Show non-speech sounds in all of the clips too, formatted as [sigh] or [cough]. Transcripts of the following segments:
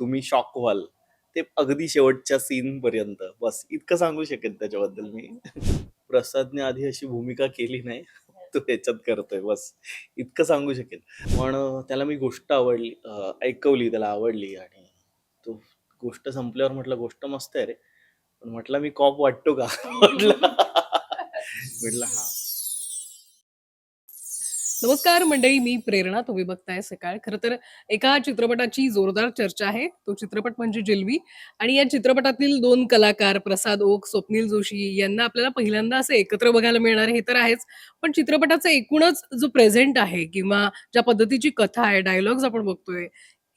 तुम्ही शॉक व्हाल. ते अगदी शेवटच्या सीन पर्यंत. बस इतकं सांगू शकेन त्याच्याबद्दल मी. प्रसादने आधी अशी भूमिका केली नाही तो त्याच्यात करतोय. बस इतकं सांगू शकेन. पण त्याला मी गोष्ट आवडली ऐकवली त्याला आवडली आणि तो गोष्ट संपल्यावर म्हटलं गोष्ट मस्त आहे रे. पण म्हटलं मी कॉप वाटतो का? म्हटलं [laughs] म्हटलं हा. नमस्कार मंडळी मी प्रेरणा. तुम्ही बघताय सकाळ. खरं तर एका चित्रपटाची जोरदार चर्चा आहे. तो चित्रपट म्हणजे जिलबी. आणि या चित्रपटातील दोन कलाकार प्रसाद ओक स्वप्नील जोशी यांना आपल्याला पहिल्यांदा असं एकत्र बघायला मिळणार हे तर आहेच. पण चित्रपटाचा एकूणच जो प्रेझेंट आहे किंवा ज्या पद्धतीची कथा आहे डायलॉग्स आपण बघतोय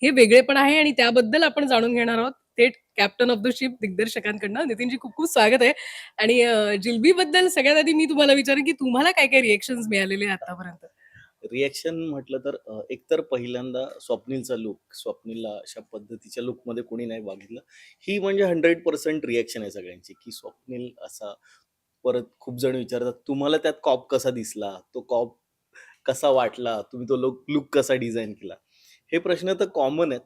हे वेगळे पण आहे आणि त्याबद्दल आपण जाणून घेणार आहोत. थेट कॅप्टन ऑफ द शिप दिग्दर्शकांकडनं. नितीनजी खूप खूप स्वागत आहे. आणि जिलबी बद्दल सगळ्यात आधी मी तुम्हाला विचारेन की तुम्हाला काय काय रिएक्शन मिळालेले आतापर्यंत? रिॲक्शन म्हटलं तर अ, एकतर पहिल्यांदा स्वप्नीलचा लुक स्वप्नीलला अशा पद्धतीच्या लुकमध्ये कोणी नाही बघितलं. ही म्हणजे हंड्रेड पर्सेंट रिॲक्शन आहे सगळ्यांची की स्वप्नील असा परत खूप जण विचारतात तुम्हाला त्यात कॉप कसा दिसला? तो कॉप कसा वाटला? तुम्ही तो लुक लुक कसा डिझाईन केला? हे प्रश्न तर कॉमन आहेत.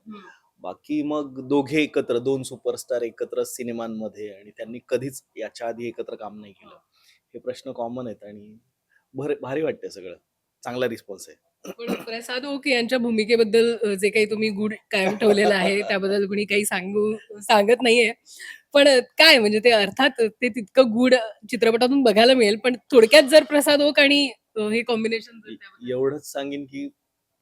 बाकी मग दोघे एकत्र दोन सुपरस्टार एकत्र सिनेमांमध्ये आणि त्यांनी कधीच याच्या आधी एकत्र काम नाही केलं. हे प्रश्न कॉमन आहेत आणि भर भारी वाटतंय सगळं. चांगला रिस्पॉन्स आहे. पण प्रसाद ओक यांच्या भूमिकेबद्दल जे काही तुम्ही गुड कायम ठेवलेलं आहे त्याबद्दल कुणी काही सांगू सांगत नाहीये. पण काय म्हणजे ते अर्थात ते तितकं गुड चित्रपटातून बघायला मिळेल पण थोडक्यात जर प्रसाद ओक आणि हे कॉम्बिनेशन एवढंच सांगेन की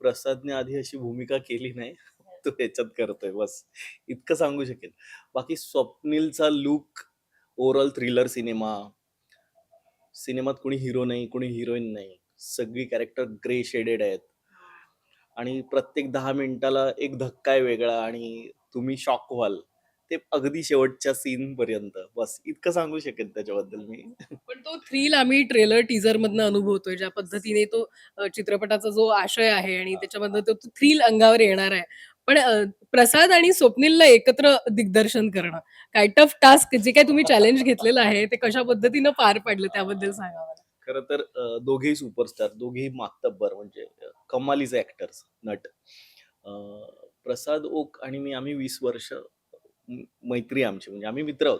प्रसादने आधी अशी भूमिका केली नाही [laughs] तो त्याच्यात करतोय बस. इतकं सांगू शकेन. बाकी स्वप्नीलचा लुक ओव्हरऑल थ्रिलर सिनेमा सिनेमात कोणी हिरो नाही कोणी हिरोईन नाही. सगळी कॅरेक्टर ग्रे शेडेड आहेत. आणि प्रत्येक दहा मिनिटाला एक धक्का आहे वेगळा आणि तुम्ही शॉक व्हाल. ते अगदी शेवटच्या सीन पर्यंत. बस इतकं सांगू शकेन त्याच्याबद्दल मी. पण तो थ्रिल आम्ही ट्रेलर टीजर मधनं अनुभवतोय. ज्या पद्धतीने तो चित्रपटाचा जो आशय आहे आणि त्याच्यामधनं तो थ्रिल अंगावर येणार आहे. पण प्रसाद आणि स्वप्नीलला एकत्र दिग्दर्शन करणं. काय टफ टास्क जे काय तुम्ही चॅलेंज घेतलेलं आहे ते कशा पद्धतीनं पार पाडलं त्याबद्दल सांगा मला खरं तर दोघेही सुपरस्टार दोघेही मातब्बर म्हणजे कमालीचे ऍक्टर्स नट. प्रसाद ओक आणि मी आम्ही वीस वर्ष मैत्री आमची म्हणजे आम्ही मित्र आहोत.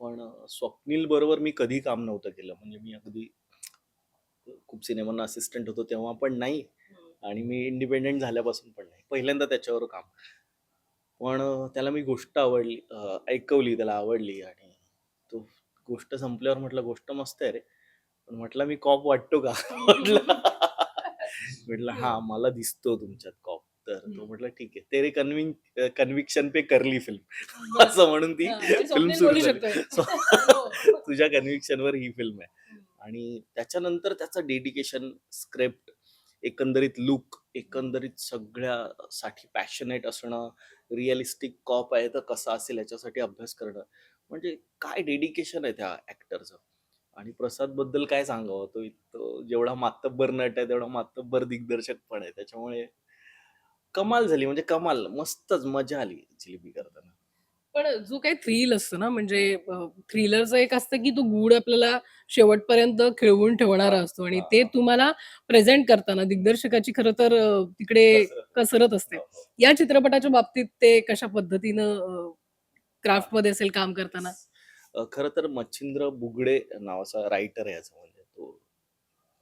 पण स्वप्नील बरोबर मी कधी काम नव्हतं केलं. म्हणजे मी अगदी खूप सिनेमांना असिस्टंट होतो तेव्हा पण नाही. आणि मी इंडिपेंडेंट झाल्यापासून पण नाही. पहिल्यांदा त्याच्यावर काम. पण त्याला मी गोष्ट आवडली ऐकवली त्याला आवडली आणि तो गोष्ट संपल्यावर म्हटलं गोष्ट मस्त आहे रे. पण म्हटलं मी कॉप वाटतो का? [laughs] म्हटलं. म्हटलं हा मला दिसतो तुमच्यात कॉप. तर तो. म्हटलं ठीक आहे. तेरे कन्विन कन्व्हिक्शन पे करली फिल्म. [laughs] असं म्हणून ती हा, म्हणजे फिल्म सुरू बोलू झाली. So, [laughs] तुझ्या कन्व्हिक्शनवर ही फिल्म आहे. आणि त्याच्यानंतर त्याचं डेडिकेशन स्क्रिप्ट एकंदरीत लुक एकंदरीत सगळ्यासाठी पॅशनेट असणं रिअलिस्टिक कॉप आहे तर कसा असेल याच्यासाठी अभ्यास करणं. म्हणजे काय डेडिकेशन आहे त्या ऍक्टरचं आणि प्रसादबद्दल काय सांगावं? तो तो जेवढा मातब्बर नट आहे तेवढा मातब्बर दिग्दर्शक पण आहे. त्याच्यामुळे कमाल झाली. म्हणजे कमाल मस्तच मजा आली जिलेबी करताना. पण जो काही थ्रिल असतं ना म्हणजे थ्रिलरचं एक असतं की तो गूढ आपल्याला शेवटपर्यंत खिळवून ठेवणारा असतो आणि ते तुम्हाला प्रेझेंट करताना दिग्दर्शकाची खरं तर तिकडे कसरत. असते. हो, हो. या चित्रपटाच्या बाबतीत ते कशा पद्धतीनं क्राफ्टमध्ये असेल काम करताना? खरं तर मच्छिंद्र बुगडे नावाचा रायटर आहे याचा म्हणजे तो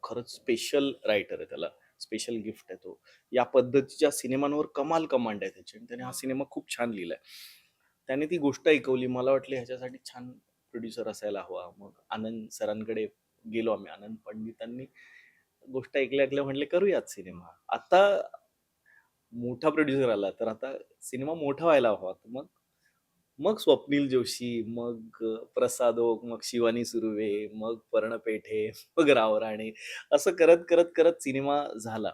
खरंच स्पेशल रायटर आहे त्याला. स्पेशल गिफ्ट आहे तो. या पद्धतीच्या सिनेमांवर कमाल कमांड आहे त्याची आणि त्याने हा सिनेमा खूप छान लिहिलाय. त्याने ती गोष्ट ऐकवली. मला वाटली ह्याच्यासाठी छान प्रोड्युसर असायला हवा. मग आनंद सरांकडे गेलो आम्ही. आनंद पंडितांनी गोष्ट ऐकल्या ऐकल्या म्हटले करूयात सिनेमा. आता मोठा प्रोड्युसर आला तर आता सिनेमा मोठा व्हायला हवा. तर मग मग स्वप्नील जोशी मग प्रसाद ओक मग शिवानी सुर्वे मग पर्ण पेठे [laughs] मग राव राणे असं करत करत करत सिनेमा झाला.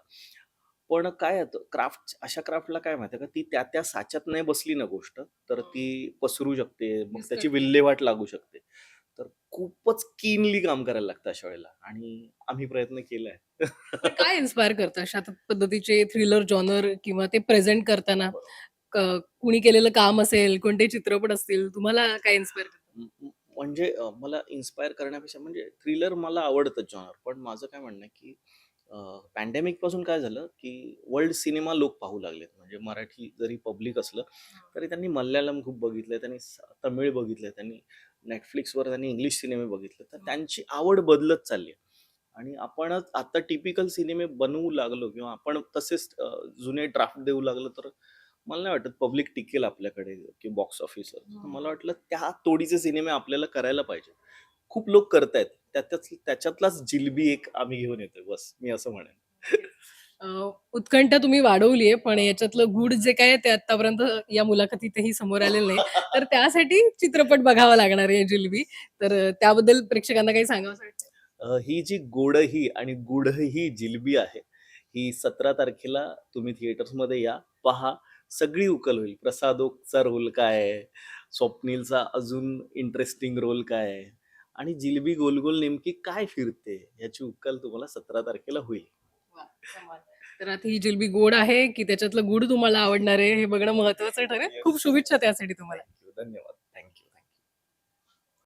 पण काय क्राफ्ट अशा क्राफ्टला काय माहिती का? ती त्या त्या साच्यात नाही बसली ना गोष्ट तर ती पसरू शकते मग त्याची. विल्हेवाट लागू शकते. तर खूपच कीनली काम करायला लागतं अशा वेळेला आणि आम्ही प्रयत्न केलाय. काय इन्स्पायर करतं? अशा पद्धतीचे थ्रिलर जॉनर किंवा ते प्रेझेंट करताना? कुणी केलेलं काम असेल कोणते चित्रपट असतील तुम्हाला काय इन्स्पायर म्हणजे मला इन्स्पायर करण्यापेक्षा म्हणजे थ्रिलर मला आवडतं जॉनर पण माझं काय म्हणणं आहे की पॅन्डेमिकपासून काय झालं की वर्ल्ड सिनेमा लोक पाहू लागलेत. म्हणजे मराठी जरी पब्लिक असलं तरी त्यांनी मल्याळम खूप बघितलंय त्यांनी तमिळ बघितलंय त्यांनी नेटफ्लिक्सवर त्यांनी इंग्लिश सिनेमे बघितले. तर त्यांची आवड बदलत चालली आहे. आणि आपणच आता टिपिकल सिनेमे बनवू लागलो किंवा आपण तसेच जुने ड्राफ्ट देऊ लागलो तर मला नाही वाटत पब्लिक टिकेल आपल्याकडे की बॉक्स ऑफिसवर हम्म. मला वाटलं त्या तोडीचे सिनेमे आपल्याला करायला पाहिजे. खूप लोक करतायत. त्याच्यात त्याच्यातलाच जिलबी एक आम्ही घेऊन येतोय. बस मी असं म्हणेन. उत्कंठा तुम्ही वाढवली आहे पण याच्यातलं गुड जे काय ते आतापर्यंत या मुलाखतीतही समोर आलेलं नाही. तर त्यासाठी चित्रपट बघावा लागणार आहे जिलबी. तर त्याबद्दल प्रेक्षकांना काही सांगावं ही जी गोडही आणि गुडही जिलबी आहे ही सतरा तारखेला तुम्ही थिएटर्समध्ये या. पहा सगळी उकल होईल. प्रसाद ओकचा रोल काय आहे? स्वप्नीलचा अजून इंटरेस्टिंग रोल काय आहे? आणि जिलबी गोल गोल नेमकी काय फिरते? याची उकल तुम्हाला सतरा तारखेला होईल. तर आता ही जिलबी गोड आहे की त्याच्यातलं गुड तुम्हाला आवडणार आहे हे बघणं महत्वाचं ठरेल. खूप शुभेच्छा त्यासाठी तुम्हाला. धन्यवाद.